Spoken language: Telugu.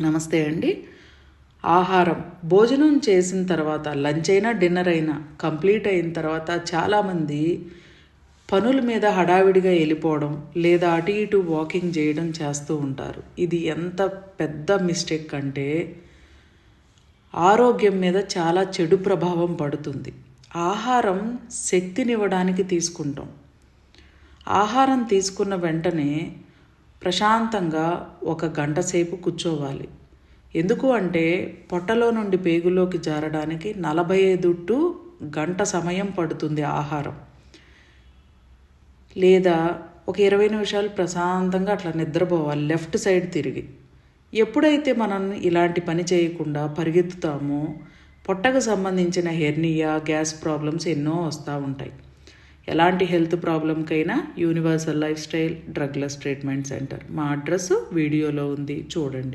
నమస్తే అండి. ఆహారం భోజనం చేసిన తర్వాత లంచ్ అయినా డిన్నర్ అయినా కంప్లీట్ అయిన తర్వాత చాలామంది పనుల మీద హడావిడిగా వెళ్ళిపోవడం లేదా అటు ఇటు వాకింగ్ చేయడం చేస్తూ ఉంటారు. ఇది ఎంత పెద్ద మిస్టేక్ అంటే ఆరోగ్యం మీద చాలా చెడు ప్రభావం పడుతుంది. ఆహారం శక్తినివ్వడానికి తీసుకుంటాం. ఆహారం తీసుకున్న వెంటనే ప్రశాంతంగా ఒక గంట సేపు కూర్చోవాలి. ఎందుకు అంటే పొట్టలో నుండి పేగులోకి జారడానికి నలభై ఐదు టు గంట సమయం పడుతుంది ఆహారం. లేదా ఒక ఇరవై నిమిషాలు ప్రశాంతంగా అట్లా నిద్రపోవాలి లెఫ్ట్ సైడ్ తిరిగి. ఎప్పుడైతే మనం ఇలాంటి పని చేయకుండా పరిగెత్తుతామో పొట్టకు సంబంధించిన హెర్నియా గ్యాస్ ప్రాబ్లమ్స్ ఎన్నో వస్తూ ఉంటాయి. ఎలాంటి health ప్రాబ్లంకైనా universal life style drugless treatment centre. మా అడ్రస్ వీడియోలో ఉంది. చూడండి.